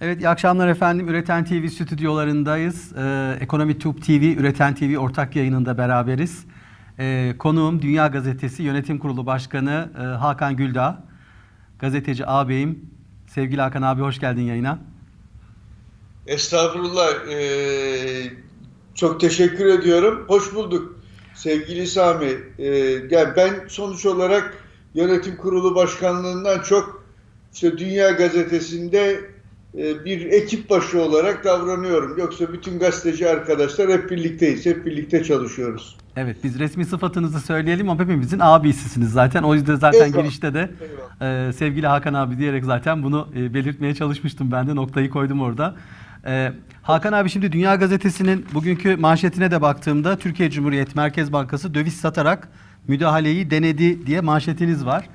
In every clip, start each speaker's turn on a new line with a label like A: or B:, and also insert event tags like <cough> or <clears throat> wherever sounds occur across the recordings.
A: Evet, iyi akşamlar efendim. Üreten TV stüdyolarındayız. Ee, Ekonomi Tube TV, Üreten TV ortak yayınında beraberiz. Ee, konuğum Dünya Gazetesi Yönetim Kurulu Başkanı e, Hakan Güldağ. Gazeteci ağabeyim. Sevgili Hakan abi hoş geldin yayına.
B: Estağfurullah. Ee, çok teşekkür ediyorum. Hoş bulduk sevgili Sami. Ee, yani ben sonuç olarak yönetim kurulu başkanlığından çok işte Dünya Gazetesi'nde bir ekip başı olarak davranıyorum. Yoksa bütün gazeteci arkadaşlar hep birlikteyiz. Hep birlikte çalışıyoruz.
A: Evet biz resmi sıfatınızı söyleyelim ama hepimizin abisisiniz zaten. O yüzden zaten
B: Eyvallah.
A: girişte de e, sevgili Hakan abi diyerek zaten bunu e, belirtmeye çalışmıştım ben de noktayı koydum orada. E, Hakan abi şimdi Dünya Gazetesi'nin bugünkü manşetine de baktığımda Türkiye Cumhuriyet Merkez Bankası döviz satarak müdahaleyi denedi diye manşetiniz var.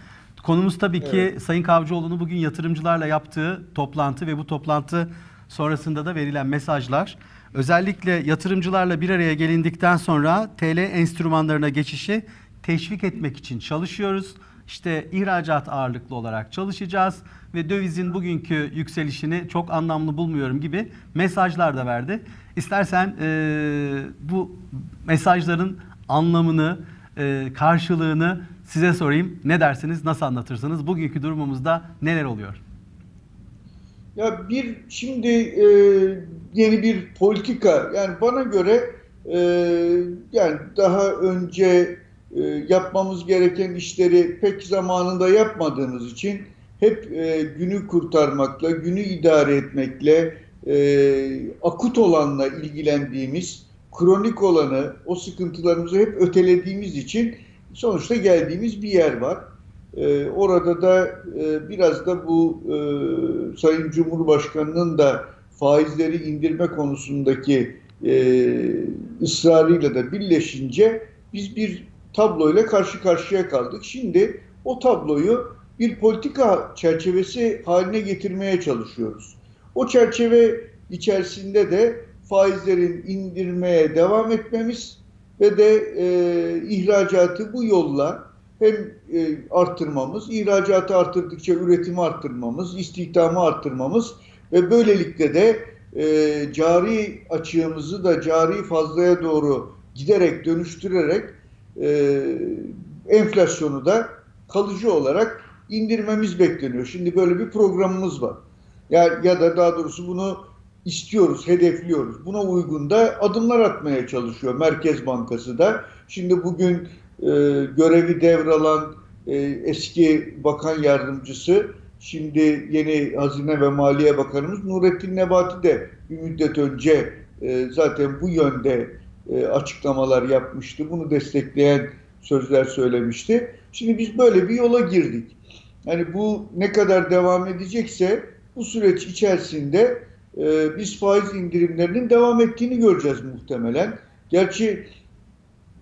A: Konumuz tabii ki
B: Evet.
A: Sayın Kavcıoğlu'nun bugün yatırımcılarla yaptığı toplantı ve bu toplantı sonrasında da verilen mesajlar. Özellikle yatırımcılarla bir araya gelindikten sonra TL enstrümanlarına geçişi teşvik etmek için çalışıyoruz. İşte ihracat ağırlıklı olarak çalışacağız ve dövizin bugünkü yükselişini çok anlamlı bulmuyorum gibi mesajlar da verdi. İstersen eee, bu mesajların anlamını, eee, karşılığını size sorayım. Ne dersiniz, nasıl anlatırsınız? Bugünkü durumumuzda neler oluyor?
B: Ya bir şimdi e, yeni bir politika yani bana göre e, yani daha önce e, yapmamız gereken işleri pek zamanında yapmadığımız için hep e, günü kurtarmakla, günü idare etmekle, e, akut olanla ilgilendiğimiz, kronik olanı, o sıkıntılarımızı hep ötelediğimiz için sonuçta geldiğimiz bir yer var. Ee, orada da e, biraz da bu e, Sayın Cumhurbaşkanı'nın da faizleri indirme konusundaki e, ısrarıyla da birleşince biz bir tabloyla karşı karşıya kaldık. Şimdi o tabloyu bir politika çerçevesi haline getirmeye çalışıyoruz. O çerçeve içerisinde de faizlerin indirmeye devam etmemiz ve de e, ihracatı bu yolla hem e, arttırmamız, ihracatı arttırdıkça üretimi arttırmamız, istihdamı arttırmamız ve böylelikle de e, cari açığımızı da cari fazlaya doğru giderek dönüştürerek e, enflasyonu da kalıcı olarak indirmemiz bekleniyor. Şimdi böyle bir programımız var. Ya, ya da daha doğrusu bunu istiyoruz, hedefliyoruz. Buna uygun da adımlar atmaya çalışıyor Merkez Bankası da. Şimdi bugün e, görevi devralan e, eski bakan yardımcısı, şimdi yeni Hazine ve Maliye Bakanımız Nurettin Nebati de bir müddet önce e, zaten bu yönde e, açıklamalar yapmıştı. Bunu destekleyen sözler söylemişti. Şimdi biz böyle bir yola girdik. Yani bu ne kadar devam edecekse bu süreç içerisinde e, biz faiz indirimlerinin devam ettiğini göreceğiz muhtemelen. Gerçi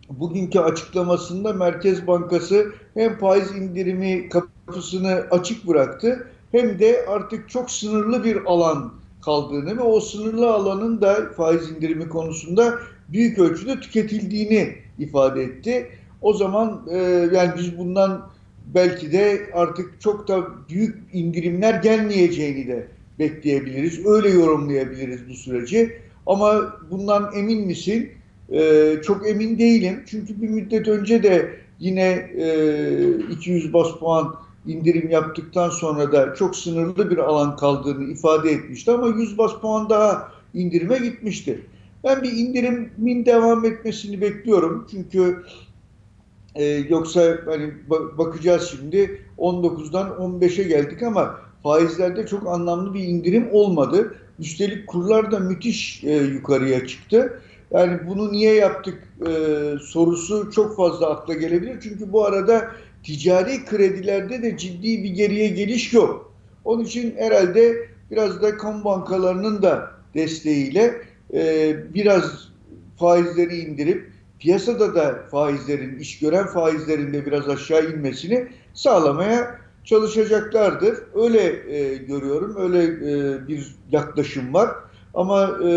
B: bugünkü açıklamasında Merkez Bankası hem faiz indirimi kapısını açık bıraktı hem de artık çok sınırlı bir alan kaldığını ve o sınırlı alanın da faiz indirimi konusunda büyük ölçüde tüketildiğini ifade etti. O zaman e, yani biz bundan belki de artık çok da büyük indirimler gelmeyeceğini de bekleyebiliriz. Öyle yorumlayabiliriz bu süreci. Ama bundan emin misin? Ee, çok emin değilim. Çünkü bir müddet önce de yine e, 200 bas puan indirim yaptıktan sonra da çok sınırlı bir alan kaldığını ifade etmişti ama 100 bas puan daha indirime gitmişti. Ben bir indirimin devam etmesini bekliyorum. Çünkü e, yoksa hani ba- bakacağız şimdi 19'dan 15'e geldik ama faizlerde çok anlamlı bir indirim olmadı. Üstelik kurlar da müthiş e, yukarıya çıktı. Yani bunu niye yaptık e, sorusu çok fazla akla gelebilir. Çünkü bu arada ticari kredilerde de ciddi bir geriye geliş yok. Onun için herhalde biraz da kamu bankalarının da desteğiyle e, biraz faizleri indirip piyasada da faizlerin, iş gören faizlerin de biraz aşağı inmesini sağlamaya çalışacaklardır. Öyle e, görüyorum, öyle e, bir yaklaşım var. Ama e,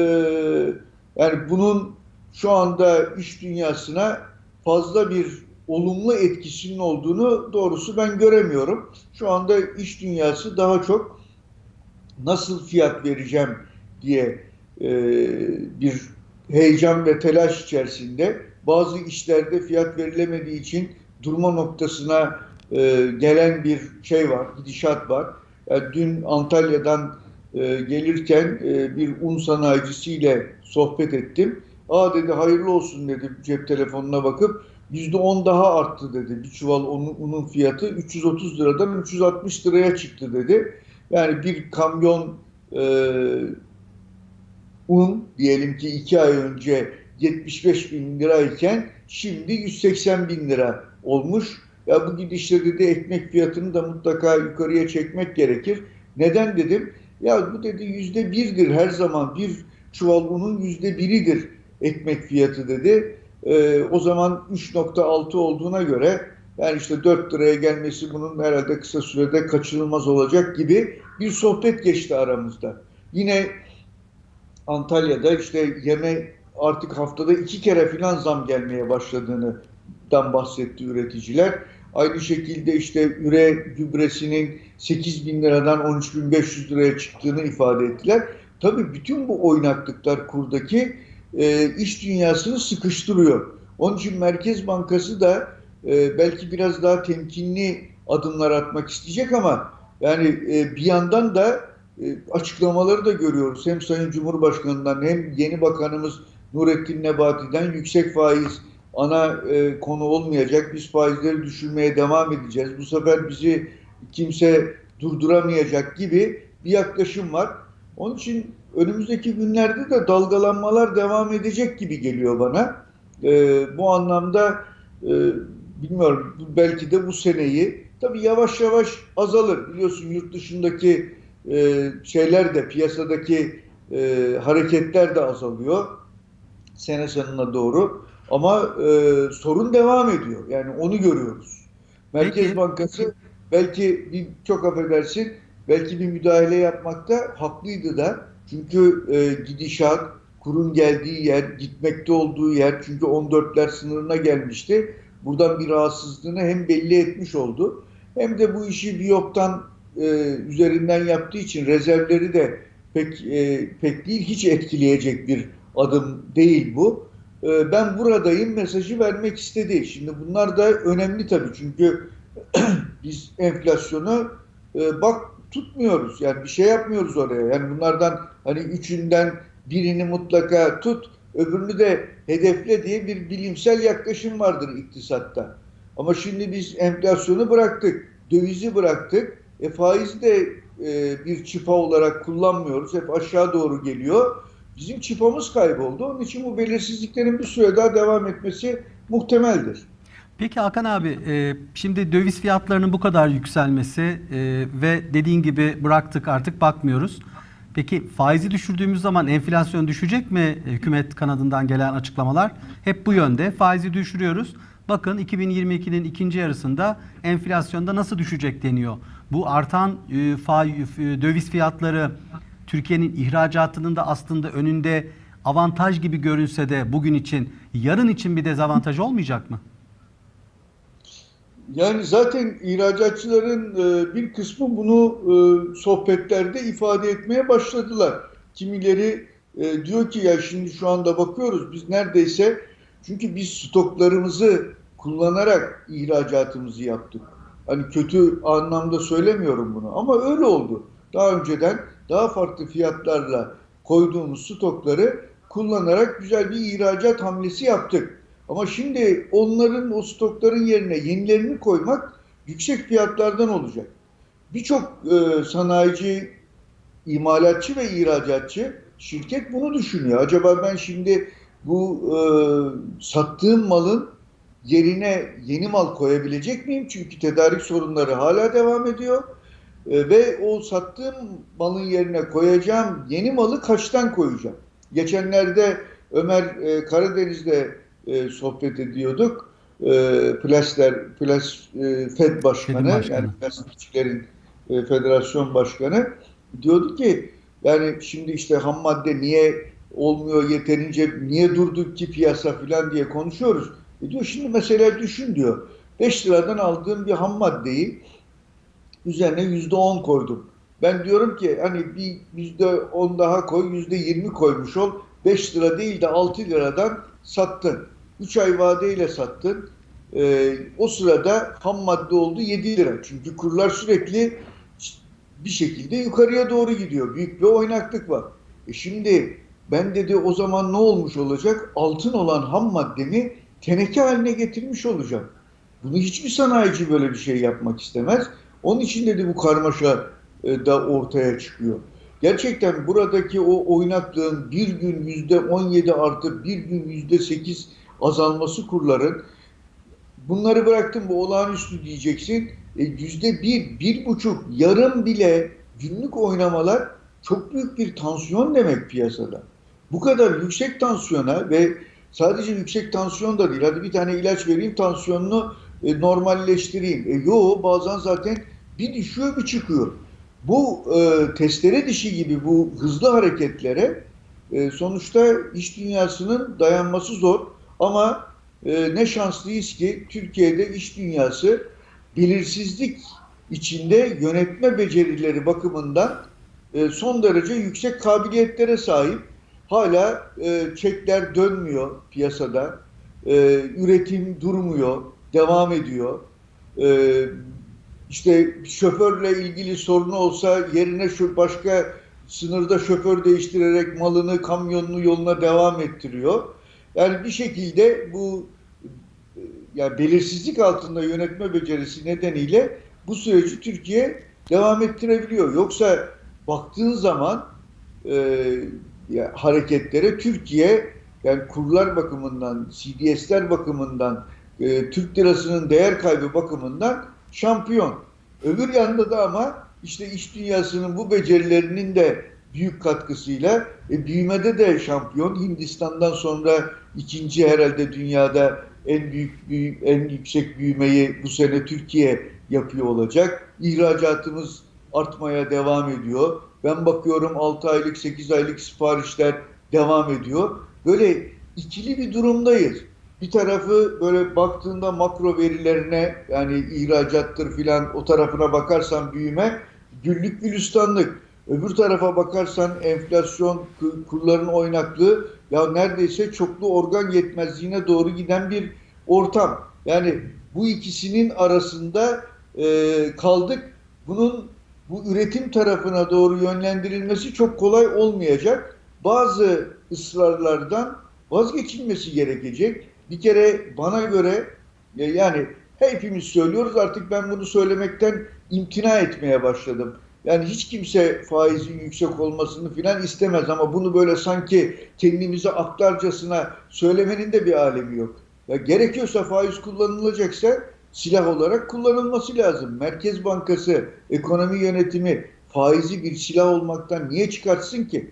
B: yani bunun şu anda iş dünyasına fazla bir olumlu etkisinin olduğunu doğrusu ben göremiyorum. Şu anda iş dünyası daha çok nasıl fiyat vereceğim diye e, bir heyecan ve telaş içerisinde bazı işlerde fiyat verilemediği için durma noktasına e, gelen bir şey var, gidişat var. Yani dün Antalya'dan e, gelirken e, bir un sanayicisiyle sohbet ettim. Aa dedi hayırlı olsun dedi cep telefonuna bakıp %10 daha arttı dedi. Bir çuval unun, unun fiyatı 330 liradan 360 liraya çıktı dedi. Yani bir kamyon e, un diyelim ki 2 ay önce 75 bin lirayken şimdi 180 bin lira olmuş. Ya bu gidişle dedi ekmek fiyatını da mutlaka yukarıya çekmek gerekir. Neden dedim? Ya bu dedi yüzde birdir her zaman bir çuval unun yüzde biridir ekmek fiyatı dedi. Ee, o zaman 3.6 olduğuna göre yani işte 4 liraya gelmesi bunun herhalde kısa sürede kaçınılmaz olacak gibi bir sohbet geçti aramızda. Yine Antalya'da işte yeme artık haftada iki kere filan zam gelmeye başladığını bahsetti üreticiler. Aynı şekilde işte üre gübresinin 8 bin liradan 13.500 liraya çıktığını ifade ettiler. Tabii bütün bu oynaklıklar kurdaki e, iş dünyasını sıkıştırıyor. Onun için Merkez Bankası da e, belki biraz daha temkinli adımlar atmak isteyecek ama yani e, bir yandan da e, açıklamaları da görüyoruz. Hem Sayın Cumhurbaşkanı'ndan hem yeni bakanımız Nurettin Nebati'den yüksek faiz ana e, konu olmayacak. Biz faizleri düşürmeye devam edeceğiz. Bu sefer bizi kimse durduramayacak gibi bir yaklaşım var. Onun için önümüzdeki günlerde de dalgalanmalar devam edecek gibi geliyor bana. E, bu anlamda e, bilmiyorum belki de bu seneyi tabii yavaş yavaş azalır. Biliyorsun yurt dışındaki e, şeyler de piyasadaki e, hareketler de azalıyor sene sonuna doğru. Ama e, sorun devam ediyor. Yani onu görüyoruz. Merkez
A: Peki.
B: Bankası belki bir, çok affedersin belki bir müdahale yapmakta haklıydı da. Çünkü e, gidişat, kurun geldiği yer, gitmekte olduğu yer çünkü 14'ler sınırına gelmişti. Buradan bir rahatsızlığını hem belli etmiş oldu hem de bu işi bir yoktan e, üzerinden yaptığı için rezervleri de pek e, pek değil hiç etkileyecek bir adım değil bu. E, ben buradayım mesajı vermek istedi. Şimdi bunlar da önemli tabii çünkü <clears throat> biz enflasyonu e, bak tutmuyoruz. Yani bir şey yapmıyoruz oraya. Yani bunlardan hani üçünden birini mutlaka tut, öbürünü de hedefle diye bir bilimsel yaklaşım vardır iktisatta. Ama şimdi biz enflasyonu bıraktık, dövizi bıraktık. E, faizi de e, bir çıpa olarak kullanmıyoruz. Hep aşağı doğru geliyor. Bizim çıpamız kayboldu. Onun için bu belirsizliklerin bir süre daha devam etmesi muhtemeldir.
A: Peki Hakan abi, e, şimdi döviz fiyatlarının bu kadar yükselmesi e, ve dediğin gibi bıraktık artık bakmıyoruz. Peki faizi düşürdüğümüz zaman enflasyon düşecek mi? Hükümet kanadından gelen açıklamalar hep bu yönde. Faizi düşürüyoruz. Bakın 2022'nin ikinci yarısında enflasyonda nasıl düşecek deniyor. Bu artan e, döviz fiyatları Türkiye'nin ihracatının da aslında önünde avantaj gibi görünse de bugün için yarın için bir dezavantaj olmayacak mı?
B: Yani zaten ihracatçıların e, bir kısmı bunu e, sohbetlerde ifade etmeye başladılar. Kimileri e, diyor ki ya şimdi şu anda bakıyoruz biz neredeyse çünkü biz stoklarımızı kullanarak ihracatımızı yaptık. Hani kötü anlamda söylemiyorum bunu ama öyle oldu. Daha önceden daha farklı fiyatlarla koyduğumuz stokları kullanarak güzel bir ihracat hamlesi yaptık. Ama şimdi onların o stokların yerine yenilerini koymak yüksek fiyatlardan olacak. Birçok e, sanayici, imalatçı ve ihracatçı şirket bunu düşünüyor. Acaba ben şimdi bu e, sattığım malın yerine yeni mal koyabilecek miyim? Çünkü tedarik sorunları hala devam ediyor. E, ve o sattığım malın yerine koyacağım yeni malı kaçtan koyacağım? Geçenlerde Ömer e, Karadeniz'de e, sohbet ediyorduk. E, Plasler, Plas e, Fed Başkanı,
A: başkanı.
B: yani plastikçilerin e, federasyon başkanı diyordu ki yani şimdi işte ham madde niye olmuyor yeterince niye durduk ki piyasa falan diye konuşuyoruz. E diyor şimdi mesela düşün diyor. 5 liradan aldığım bir ham maddeyi üzerine yüzde on koydum. Ben diyorum ki hani bir yüzde on daha koy, yüzde yirmi koymuş ol. 5 lira değil de 6 liradan sattın. 3 ay vadeyle sattın. Ee, o sırada ham madde oldu 7 lira. Çünkü kurlar sürekli bir şekilde yukarıya doğru gidiyor. Büyük bir oynaklık var. E şimdi ben dedi o zaman ne olmuş olacak? Altın olan ham maddemi teneke haline getirmiş olacağım. Bunu hiçbir sanayici böyle bir şey yapmak istemez. Onun için dedi bu karmaşa e, da ortaya çıkıyor. Gerçekten buradaki o oynaklığın bir gün yüzde 17 artıp bir gün yüzde 8 azalması kurların bunları bıraktım bu olağanüstü diyeceksin. E, Yüzde bir, bir buçuk, yarım bile günlük oynamalar çok büyük bir tansiyon demek piyasada. Bu kadar yüksek tansiyona ve sadece yüksek tansiyon da değil. Hadi bir tane ilaç vereyim tansiyonunu e, normalleştireyim. E, yo bazen zaten bir düşüyor bir çıkıyor. Bu e, testere dişi gibi bu hızlı hareketlere e, sonuçta iş dünyasının dayanması zor. Ama e, ne şanslıyız ki Türkiye'de iş dünyası belirsizlik içinde yönetme becerileri bakımından e, son derece yüksek kabiliyetlere sahip. Hala e, çekler dönmüyor piyasada. E, üretim durmuyor, devam ediyor. E, işte şoförle ilgili sorunu olsa yerine şu başka sınırda şoför değiştirerek malını, kamyonunu yoluna devam ettiriyor. Yani bir şekilde bu e, yani belirsizlik altında yönetme becerisi nedeniyle bu süreci Türkiye devam ettirebiliyor. Yoksa baktığın zaman e, ya, hareketlere Türkiye yani kurlar bakımından, CDS'ler bakımından, e, Türk lirasının değer kaybı bakımından şampiyon. Öbür yanda da ama işte iş dünyasının bu becerilerinin de büyük katkısıyla e, büyümede de şampiyon. Hindistan'dan sonra ikinci herhalde dünyada en büyük büyü- en yüksek büyümeyi bu sene Türkiye yapıyor olacak. İhracatımız artmaya devam ediyor. Ben bakıyorum 6 aylık 8 aylık siparişler devam ediyor. Böyle ikili bir durumdayız. Bir tarafı böyle baktığında makro verilerine yani ihracattır filan o tarafına bakarsan büyüme güllük gülistanlık. Öbür tarafa bakarsan enflasyon, ku- kurların oynaklığı ya neredeyse çoklu organ yetmezliğine doğru giden bir ortam. Yani bu ikisinin arasında e, kaldık. Bunun bu üretim tarafına doğru yönlendirilmesi çok kolay olmayacak. Bazı ısrarlardan vazgeçilmesi gerekecek. Bir kere bana göre yani hepimiz söylüyoruz artık ben bunu söylemekten imtina etmeye başladım. Yani hiç kimse faizin yüksek olmasını filan istemez ama bunu böyle sanki kendimize aktarcasına söylemenin de bir alemi yok. Ya gerekiyorsa faiz kullanılacaksa silah olarak kullanılması lazım. Merkez Bankası, ekonomi yönetimi faizi bir silah olmaktan niye çıkartsın ki?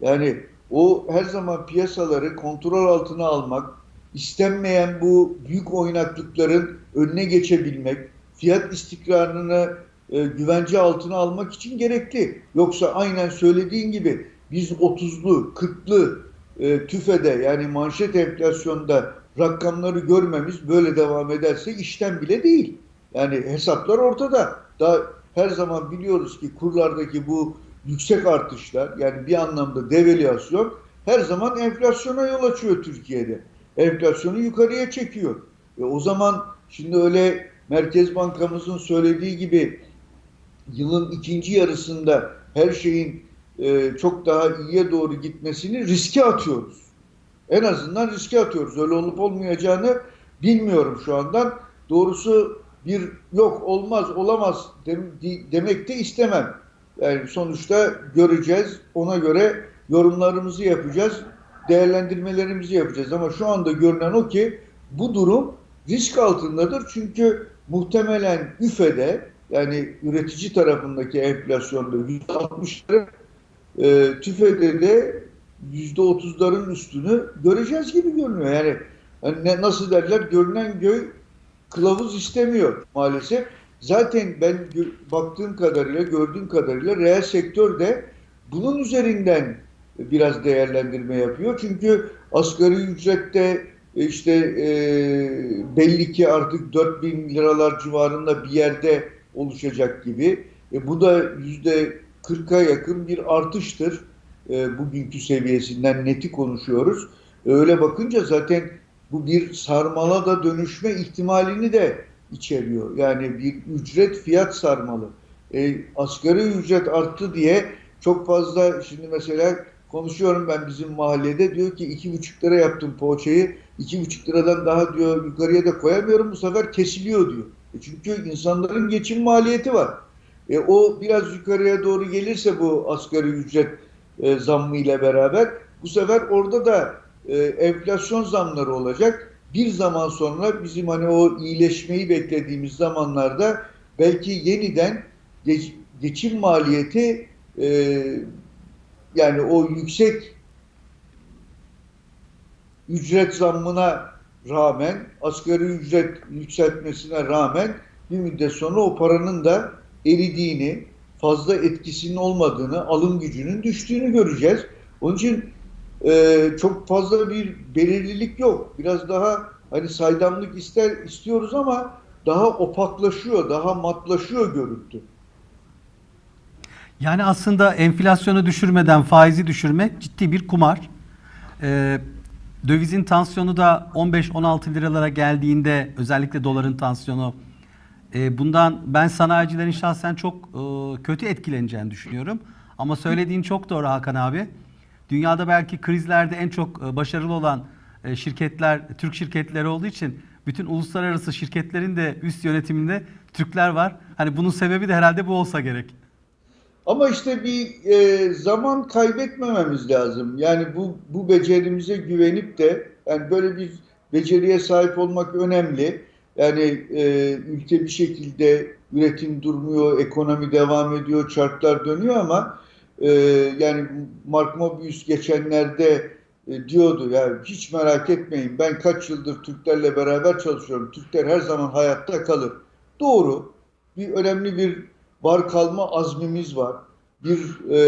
B: Yani o her zaman piyasaları kontrol altına almak, istenmeyen bu büyük oynaklıkların önüne geçebilmek, fiyat istikrarını e, güvence altına almak için gerekli. Yoksa aynen söylediğin gibi biz 30'lu, 40'lı e, tüfede yani manşet enflasyonda rakamları görmemiz böyle devam ederse işten bile değil. Yani hesaplar ortada. Daha her zaman biliyoruz ki kurlardaki bu yüksek artışlar yani bir anlamda devalüasyon her zaman enflasyona yol açıyor Türkiye'de. Enflasyonu yukarıya çekiyor. E o zaman şimdi öyle Merkez Bankamızın söylediği gibi yılın ikinci yarısında her şeyin e, çok daha iyiye doğru gitmesini riske atıyoruz. En azından riske atıyoruz. Öyle olup olmayacağını bilmiyorum şu andan. Doğrusu bir yok olmaz olamaz dem- de- demek de istemem. Yani sonuçta göreceğiz. Ona göre yorumlarımızı yapacağız. Değerlendirmelerimizi yapacağız. Ama şu anda görünen o ki bu durum risk altındadır. Çünkü muhtemelen üfede yani üretici tarafındaki enflasyonda %60'ları e, tüfede de %30'ların üstünü göreceğiz gibi görünüyor. Yani ne, nasıl derler görünen göy kılavuz istemiyor maalesef. Zaten ben baktığım kadarıyla, gördüğüm kadarıyla reel sektör de bunun üzerinden biraz değerlendirme yapıyor. Çünkü asgari ücrette e, işte e, belli ki artık 4000 liralar civarında bir yerde oluşacak gibi. E, bu da yüzde 40'a yakın bir artıştır. E, bugünkü seviyesinden neti konuşuyoruz. Öyle bakınca zaten bu bir sarmala da dönüşme ihtimalini de içeriyor. Yani bir ücret fiyat sarmalı. E, asgari ücret arttı diye çok fazla şimdi mesela konuşuyorum ben bizim mahallede diyor ki iki buçuk lira yaptım poğaçayı iki buçuk liradan daha diyor yukarıya da koyamıyorum bu sefer kesiliyor diyor. E çünkü insanların geçim maliyeti var. E o biraz yukarıya doğru gelirse bu asgari ücret e, zammı ile beraber bu sefer orada da e, enflasyon zamları olacak. Bir zaman sonra bizim hani o iyileşmeyi beklediğimiz zamanlarda belki yeniden geç- geçim maliyeti e, yani o yüksek ücret zammına rağmen asgari ücret yükseltmesine rağmen bir müddet sonra o paranın da eridiğini, fazla etkisinin olmadığını, alım gücünün düştüğünü göreceğiz. Onun için e, çok fazla bir belirlilik yok. Biraz daha hani saydamlık ister istiyoruz ama daha opaklaşıyor, daha matlaşıyor görüntü.
A: Yani aslında enflasyonu düşürmeden faizi düşürmek ciddi bir kumar. Ee, dövizin tansiyonu da 15-16 liralara geldiğinde özellikle doların tansiyonu e, bundan ben sanayicilerin şahsen çok e, kötü etkileneceğini düşünüyorum. Ama söylediğin çok doğru Hakan abi. Dünyada belki krizlerde en çok e, başarılı olan e, şirketler Türk şirketleri olduğu için bütün uluslararası şirketlerin de üst yönetiminde Türkler var. Hani bunun sebebi de herhalde bu olsa gerek.
B: Ama işte bir e, zaman kaybetmememiz lazım. Yani bu bu becerimize güvenip de yani böyle bir beceriye sahip olmak önemli. Yani e, ülke bir şekilde üretim durmuyor, ekonomi devam ediyor, çarklar dönüyor ama e, yani Mark Mobius geçenlerde e, diyordu ya hiç merak etmeyin ben kaç yıldır Türklerle beraber çalışıyorum. Türkler her zaman hayatta kalır. Doğru. Bir önemli bir var kalma azmimiz var. Bir e,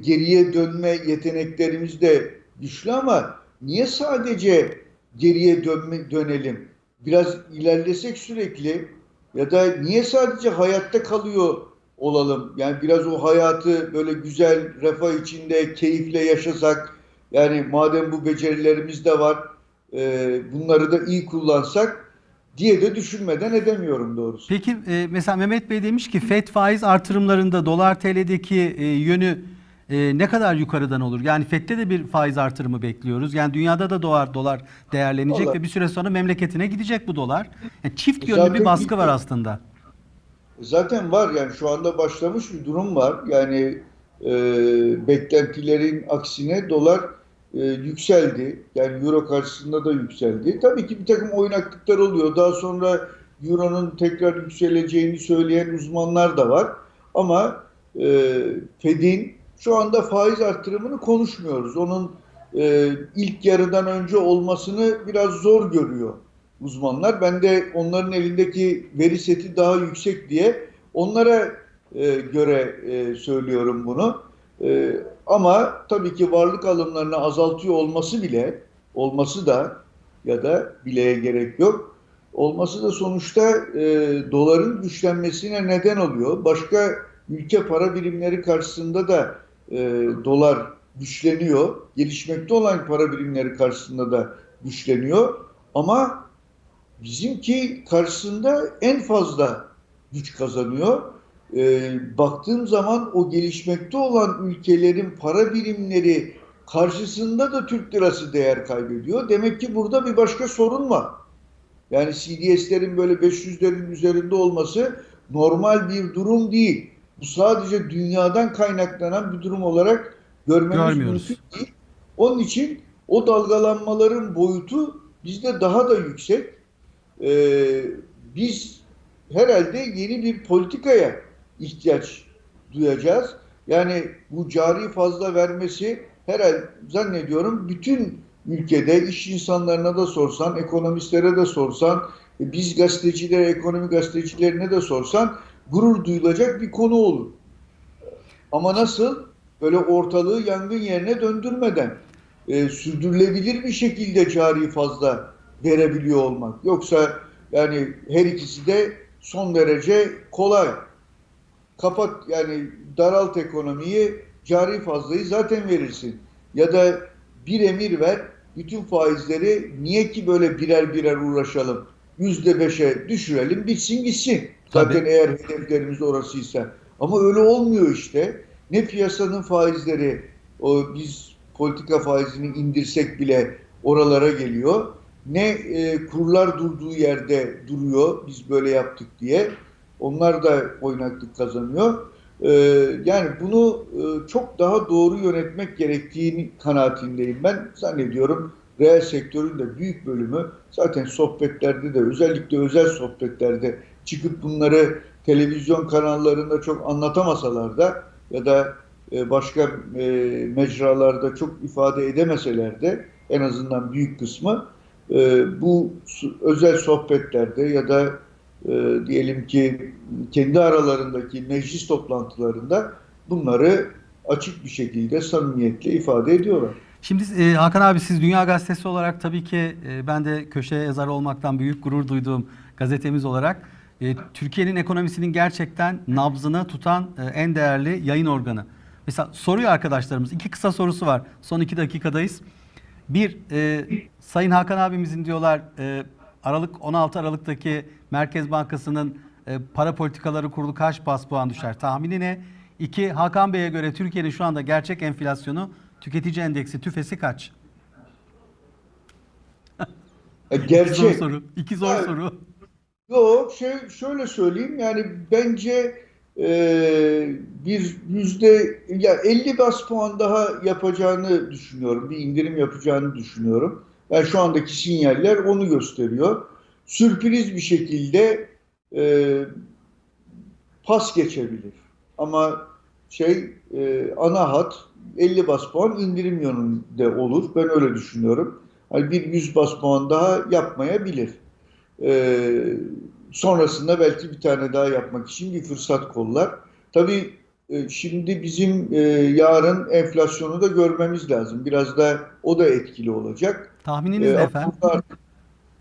B: geriye dönme yeteneklerimiz de güçlü ama niye sadece geriye dönme, dönelim? Biraz ilerlesek sürekli ya da niye sadece hayatta kalıyor olalım? Yani biraz o hayatı böyle güzel, refah içinde, keyifle yaşasak. Yani madem bu becerilerimiz de var, e, bunları da iyi kullansak diye de düşünmeden edemiyorum doğrusu.
A: Peki e, mesela Mehmet Bey demiş ki FED faiz artırımlarında dolar TL'deki e, yönü e, ne kadar yukarıdan olur? Yani FED'de de bir faiz artırımı bekliyoruz. Yani dünyada da dolar dolar değerlenecek
B: Vallahi-
A: ve bir süre sonra memleketine gidecek bu dolar. Yani çift yönlü
B: Zaten
A: bir baskı var
B: gitti.
A: aslında.
B: Zaten var yani şu anda başlamış bir durum var. Yani e, beklentilerin aksine dolar e, yükseldi. Yani euro karşısında da yükseldi. Tabii ki bir takım oynaklıklar oluyor. Daha sonra euronun tekrar yükseleceğini söyleyen uzmanlar da var. Ama e, Fed'in şu anda faiz artırımını konuşmuyoruz. Onun e, ilk yarıdan önce olmasını biraz zor görüyor uzmanlar. Ben de onların elindeki veri seti daha yüksek diye onlara e, göre e, söylüyorum bunu. E, ama tabii ki varlık alımlarını azaltıyor olması bile, olması da ya da bileye gerek yok. Olması da sonuçta e, doların güçlenmesine neden oluyor. Başka ülke para birimleri karşısında da e, dolar güçleniyor. Gelişmekte olan para birimleri karşısında da güçleniyor. Ama bizimki karşısında en fazla güç kazanıyor. Ee, baktığım zaman o gelişmekte olan ülkelerin para birimleri karşısında da Türk lirası değer kaybediyor. Demek ki burada bir başka sorun var. Yani CDS'lerin böyle 500'lerin üzerinde olması normal bir durum değil. Bu sadece dünyadan kaynaklanan bir durum olarak görmemiz mümkün değil. Onun için o dalgalanmaların boyutu bizde daha da yüksek. Ee, biz herhalde yeni bir politikaya ihtiyaç duyacağız. Yani bu cari fazla vermesi herhalde zannediyorum bütün ülkede iş insanlarına da sorsan, ekonomistlere de sorsan, e, biz gazetecilere, ekonomi gazetecilerine de sorsan gurur duyulacak bir konu olur. Ama nasıl? Böyle ortalığı yangın yerine döndürmeden e, sürdürülebilir bir şekilde cari fazla verebiliyor olmak. Yoksa yani her ikisi de son derece kolay. Kapat yani daralt ekonomiyi, cari fazlayı zaten verirsin. Ya da bir emir ver, bütün faizleri niye ki böyle birer birer uğraşalım? Yüzde beşe düşürelim, bitsin gitsin. Zaten
A: Tabii.
B: eğer hedeflerimiz orasıysa. Ama öyle olmuyor işte. Ne piyasanın faizleri, o biz politika faizini indirsek bile oralara geliyor. Ne e, kurlar durduğu yerde duruyor, biz böyle yaptık diye. Onlar da oynaklık kazanıyor. E, yani bunu e, çok daha doğru yönetmek gerektiğini kanaatindeyim. Ben zannediyorum reel sektörün de büyük bölümü zaten sohbetlerde de özellikle özel sohbetlerde çıkıp bunları televizyon kanallarında çok anlatamasalar da ya da e, başka e, mecralarda çok ifade edemeseler de en azından büyük kısmı e, bu özel sohbetlerde ya da e, diyelim ki kendi aralarındaki meclis toplantılarında bunları açık bir şekilde samimiyetle ifade ediyorlar.
A: Şimdi e, Hakan abi siz Dünya Gazetesi olarak tabii ki e, ben de köşe yazarı olmaktan büyük gurur duyduğum gazetemiz olarak e, Türkiye'nin ekonomisinin gerçekten nabzını tutan e, en değerli yayın organı. Mesela soruyor arkadaşlarımız. iki kısa sorusu var. Son iki dakikadayız. Bir, e, Sayın Hakan abimizin diyorlar e, Aralık 16 Aralık'taki Merkez Bankası'nın e, para politikaları kurulu kaç bas puan düşer? Tahmini ne? İki, Hakan Bey'e göre Türkiye'nin şu anda gerçek enflasyonu tüketici endeksi tüfesi kaç?
B: E,
A: İki zor
B: gerçek.
A: soru. İki zor
B: Evet.
A: soru.
B: Yok şey şöyle söyleyeyim yani bence e, bir yüzde ya 50 bas puan daha yapacağını düşünüyorum. Bir indirim yapacağını düşünüyorum. Yani şu andaki sinyaller onu gösteriyor. Sürpriz bir şekilde e, pas geçebilir. Ama şey e, ana hat 50 bas puan indirim yönünde olur. Ben öyle düşünüyorum. Hani bir 100 bas puan daha yapmayabilir. Ee, sonrasında belki bir tane daha yapmak için bir fırsat kollar. Tabii e, şimdi bizim e, yarın enflasyonu da görmemiz lazım. Biraz da o da etkili olacak.
A: Tahmininiz
B: Ee,
A: ne efendim?
B: bunlar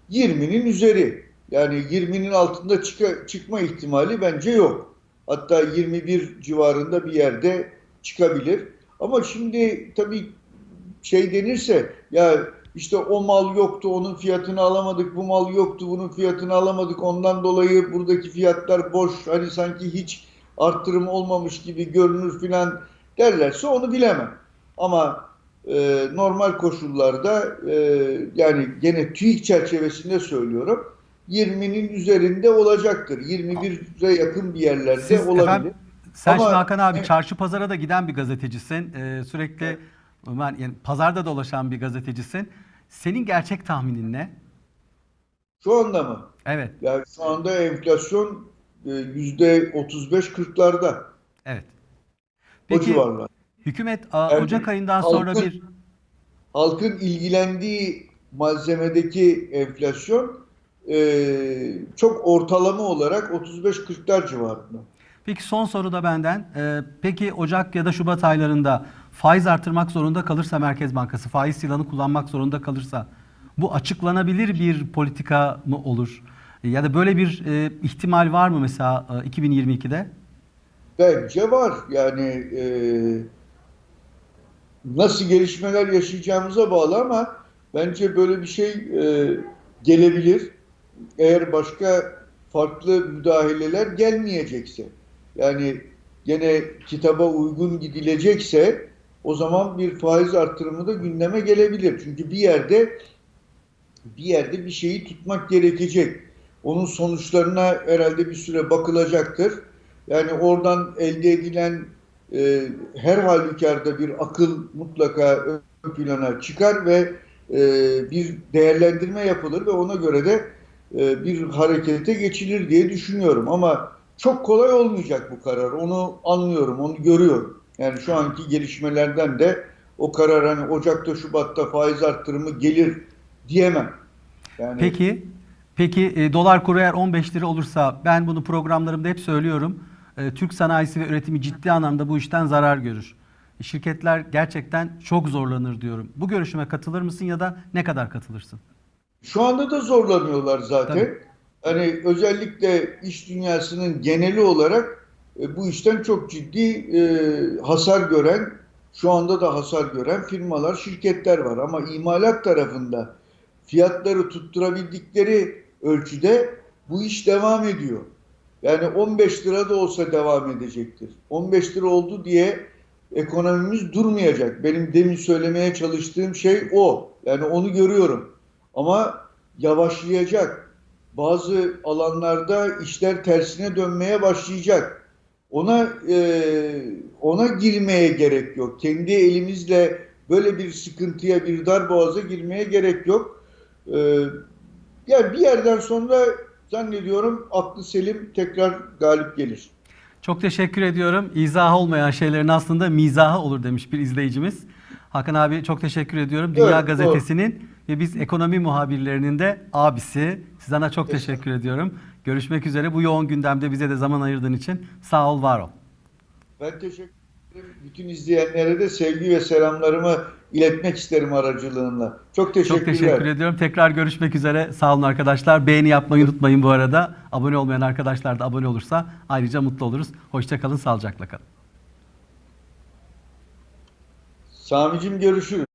B: 20'nin üzeri. Yani 20'nin altında çıka- çıkma ihtimali bence yok. Hatta 21 civarında bir yerde çıkabilir. Ama şimdi tabii şey denirse ya işte o mal yoktu onun fiyatını alamadık bu mal yoktu bunun fiyatını alamadık ondan dolayı buradaki fiyatlar boş hani sanki hiç arttırım olmamış gibi görünür filan derlerse onu bilemem. Ama e, normal koşullarda e, yani gene TÜİK çerçevesinde söylüyorum 20'nin üzerinde olacaktır. 21'e yakın bir yerlerde
A: Siz
B: olabilir.
A: efendim, sen
B: Ama-
A: şimdi Hakan abi
B: Evet.
A: çarşı pazara da giden bir gazetecisin. Ee, sürekli ben yani pazarda dolaşan bir gazetecisin. Senin gerçek tahminin ne?
B: Şu anda mı?
A: Evet,
B: Yani şu anda enflasyon e, yüzde 35-40'larda.
A: evet.
B: O
A: Peki
B: civarlar.
A: Hükümet a,
B: Yani
A: Ocak ayından sonra
B: halkın-
A: bir
B: Halkın ilgilendiği malzemedeki enflasyon e, çok ortalama olarak 35-40'lar civarında.
A: Peki son soru da benden. Ee, peki Ocak ya da Şubat aylarında faiz artırmak zorunda kalırsa Merkez Bankası, faiz silahını kullanmak zorunda kalırsa bu açıklanabilir bir politika mı olur? Ya da böyle bir e, ihtimal var mı mesela e, 2022'de?
B: Bence var. Yani e, nasıl gelişmeler yaşayacağımıza bağlı ama bence böyle bir şey e, gelebilir. Eğer başka farklı müdahaleler gelmeyecekse. Yani gene kitaba uygun gidilecekse o zaman bir faiz artırımı da gündeme gelebilir. Çünkü bir yerde bir yerde bir şeyi tutmak gerekecek. Onun sonuçlarına herhalde bir süre bakılacaktır. Yani oradan elde edilen e, her halükarda bir akıl mutlaka ön plana çıkar ve e, bir değerlendirme yapılır ve ona göre de e, bir harekete geçilir diye düşünüyorum. Ama çok kolay olmayacak bu karar. Onu anlıyorum, onu görüyorum. Yani şu anki gelişmelerden de o karar hani Ocak'ta, Şubat'ta faiz arttırımı gelir diyemem. Yani
A: Peki, peki e, dolar kuru eğer 15 lira olursa ben bunu programlarımda hep söylüyorum. E, Türk sanayisi ve üretimi ciddi anlamda bu işten zarar görür. E, şirketler gerçekten çok zorlanır diyorum. Bu görüşüme katılır mısın ya da ne kadar katılırsın?
B: Şu anda da zorlanıyorlar zaten.
A: Tabii.
B: Hani özellikle iş dünyasının geneli olarak e, bu işten çok ciddi e, hasar gören, şu anda da hasar gören firmalar, şirketler var. Ama imalat tarafında fiyatları tutturabildikleri ölçüde bu iş devam ediyor. Yani 15 lira da olsa devam edecektir. 15 lira oldu diye ekonomimiz durmayacak. Benim demin söylemeye çalıştığım şey o. Yani onu görüyorum. Ama yavaşlayacak. Bazı alanlarda işler tersine dönmeye başlayacak. Ona e, ona girmeye gerek yok. Kendi elimizle böyle bir sıkıntıya, bir dar boğaza girmeye gerek yok. E, yani bir yerden sonra zannediyorum aklı selim tekrar galip gelir.
A: Çok teşekkür ediyorum. İzahı olmayan şeylerin aslında mizahı olur demiş bir izleyicimiz. Hakan abi çok teşekkür ediyorum. Dünya
B: Evet,
A: Gazetesi'nin ve biz ekonomi muhabirlerinin de abisi. Sana çok teşekkür ediyorum. Görüşmek üzere. Bu yoğun gündemde bize de zaman ayırdığın için sağ ol, var ol.
B: Ben teşekkür. Bütün izleyenlere de sevgi ve selamlarımı iletmek isterim aracılığınla. Çok teşekkürler.
A: Çok teşekkür ediyorum. Tekrar görüşmek üzere. Sağ olun arkadaşlar. Beğeni yapmayı unutmayın bu arada. Abone olmayan arkadaşlar da abone olursa ayrıca mutlu oluruz. Hoşça kalın, sağlıcakla kalın.
B: Sami'cim görüşürüz.